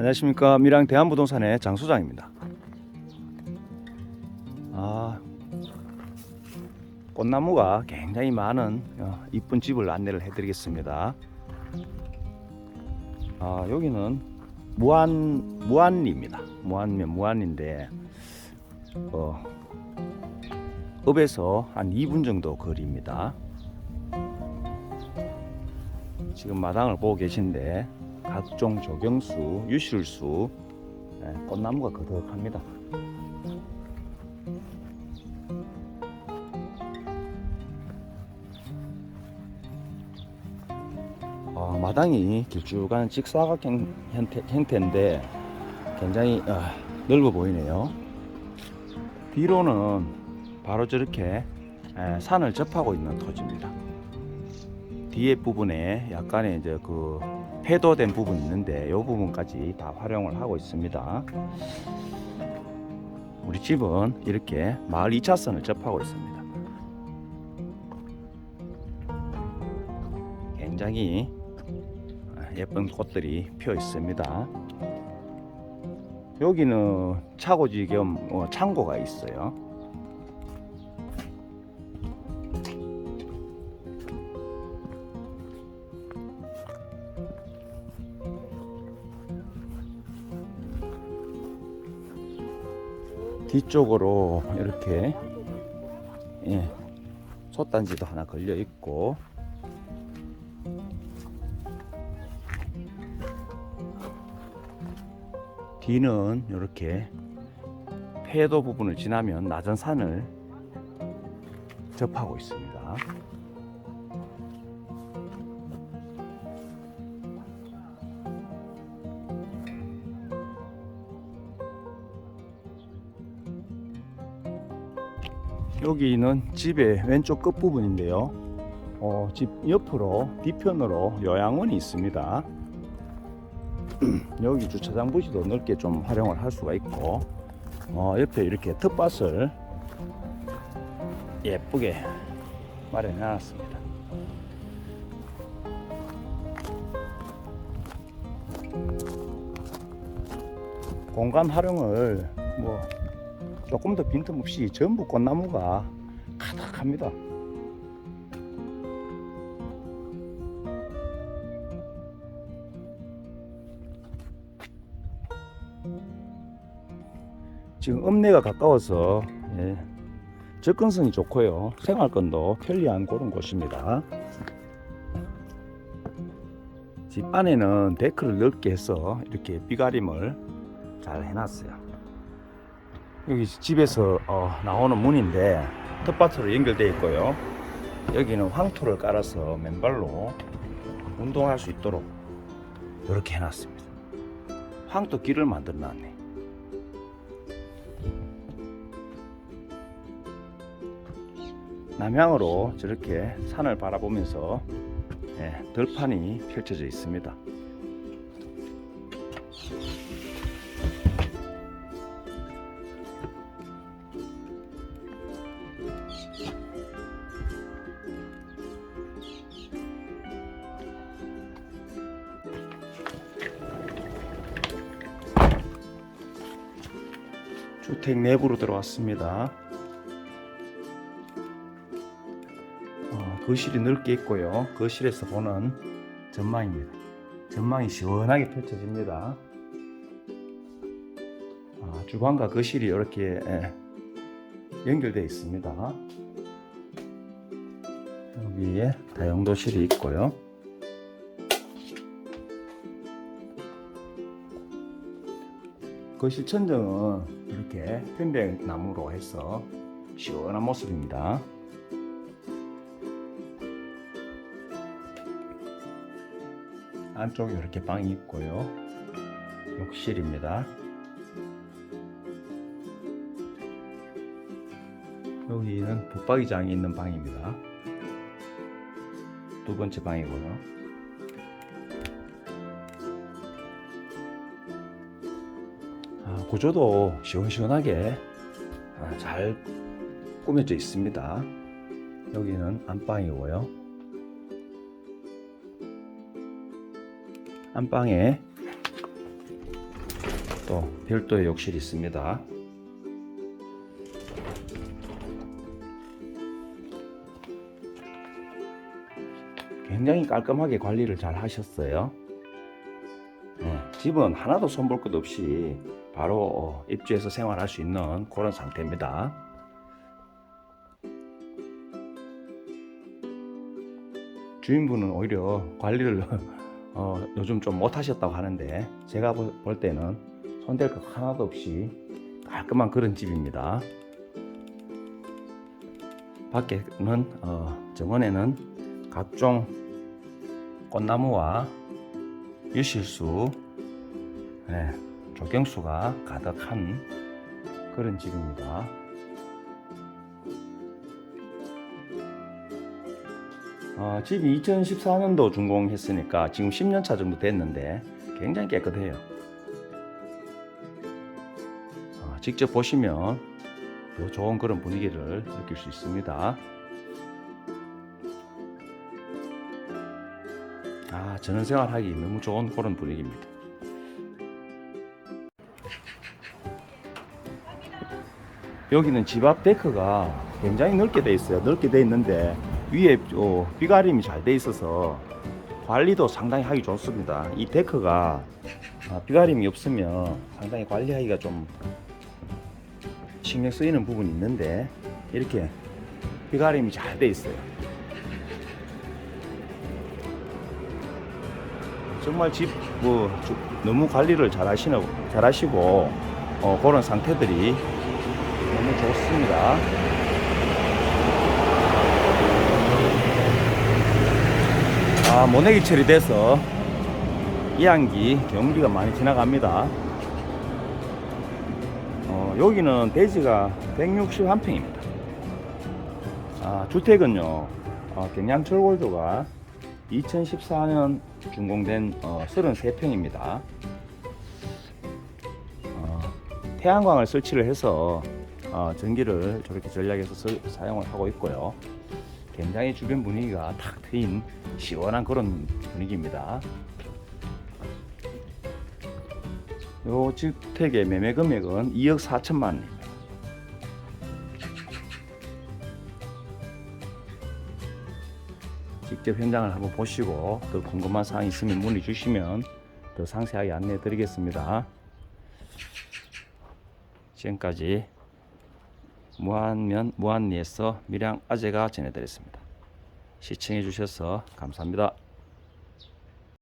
안녕하십니까 밀양 대한부동산의 장 소장입니다. 아 꽃나무가 굉장히 많은 어, 이쁜 집을 안내를 해드리겠습니다. 아 여기는 무안 무안리입니다. 무안면 무안인데 어, 읍에서 한 2분 정도 거리입니다. 지금 마당을 보고 계신데 각종 조경수, 유실수, 예, 꽃나무가 거덕합니다. 어, 마당이 길쭉한 직사각형 형태, 형태인데 굉장히 어, 넓어 보이네요. 뒤로는 바로 저렇게 에, 산을 접하고 있는 토지입니다. 뒤에 부분에 약간의 이제 그 폐도된 부분이 있는데 이 부분까지 다 활용을 하고 있습니다. 우리 집은 이렇게 마을 2차선을 접하고 있습니다. 굉장히 예쁜 꽃들이 피어 있습니다. 여기는 차고지 겸 어, 창고가 있어요. 뒤쪽으로 이렇게 예, 솥단지도 하나 걸려 있고 뒤는 이렇게 폐도 부분을 지나면 낮은 산을 접하고 있습니다. 여기는 집의 왼쪽 끝 부분인데요. 어, 집 옆으로 뒤편으로 요양원이 있습니다. 여기 주차장 부지도 넓게 좀 활용을 할 수가 있고 어, 옆에 이렇게 텃밭을 예쁘게 마련해 놨습니다. 공간 활용을 뭐 조금 더 빈틈없이 전부 꽃나무가 가득합니다. 지금 읍내가 가까워서 예, 접근성이 좋고요. 생활권도 편리한 그런 곳입니다. 집 안에는 데크를 넓게 해서 이렇게 비가림을 잘 해놨어요. 여기 집에서 어, 나오는 문인데 텃밭으로 연결되어 있고요. 여기는 황토를 깔아서 맨발로 운동할 수 있도록 이렇게 해놨습니다. 황토 길을 만들어 놨네. 남향으로 저렇게 산을 바라보면서 예, 들판이 펼쳐져 있습니다. 주택 내부로 들어왔습니다. 어, 거실이 넓게 있고요. 거실에서 보는 전망입니다. 전망이 시원하게 펼쳐집니다. 아, 주방과 거실이 이렇게 예, 연결되어 있습니다. 여기에 다용도실이 있고요. 거실 천정은 이렇게 편백 나무로 해서 시원한 모습입니다. 안쪽에 이렇게 방이 있고요. 욕실입니다. 여기는 붙박이장이 있는 방입니다. 두 번째 방이고요. 구조도 시원시원하게 아, 잘 꾸며져 있습니다. 여기는 안방이고요. 안방에 또 별도의 욕실이 있습니다. 굉장히 깔끔하게 관리를 잘 하셨어요. 네, 집은 하나도 손볼 것 없이 바로 어, 입주해서 생활할 수 있는 그런 상태입니다. 주인분은 오히려 관리를 어, 요즘 좀 못하셨다고 하는데 제가 볼- 볼 때는 손댈 것 하나도 없이 깔끔한 그런 집입니다. 밖에는 어, 정원에는 각종 꽃나무와 유실수, 네, 조경수가 가득한 그런 집입니다. 어, 집이 2014년도 준공했으니까 지금 10년 차 정도 됐는데 굉장히 깨끗해요. 어, 직접 보시면 더 좋은 그런 분위기를 느낄 수 있습니다. 아, 전원생활하기 너무 좋은 그런 분위기입니다. 여기는 집 앞 데크가 굉장히 넓게 돼 있어요. 넓게 돼 있는데 위에 어, 비가림이 잘 돼 있어서 관리도 상당히 하기 좋습니다. 이 데크가 아, 비가림이 없으면 상당히 관리하기가 좀 신경 쓰이는 부분이 있는데 이렇게 비가림이 잘 돼 있어요. 정말 집 뭐 너무 관리를 잘 하시는 잘 하시고 어, 그런 상태들이 좋습니다. 아 모내기 처리돼서 이안기 경기가 많이 지나갑니다. 어, 여기는 대지가 161평입니다. 아, 주택은요, 어, 경량철골조가 2014년 준공된 어, 33평입니다. 어, 태양광을 설치를 해서 어, 전기를 저렇게 전략해서 서- 사용을 하고 있고요. 굉장히 주변 분위기가 탁 트인 시원한 그런 분위기입니다. 요 주택의 매매 금액은 2억 4천만 원입니다. 직접 현장을 한번 보시고 더 궁금한 사항 있으면 문의 주시면 더 상세하게 안내해 드리겠습니다. 지금까지 무한면 무한리에서 밀양 아재가 전해드렸습니다. 시청해 주셔서 감사합니다.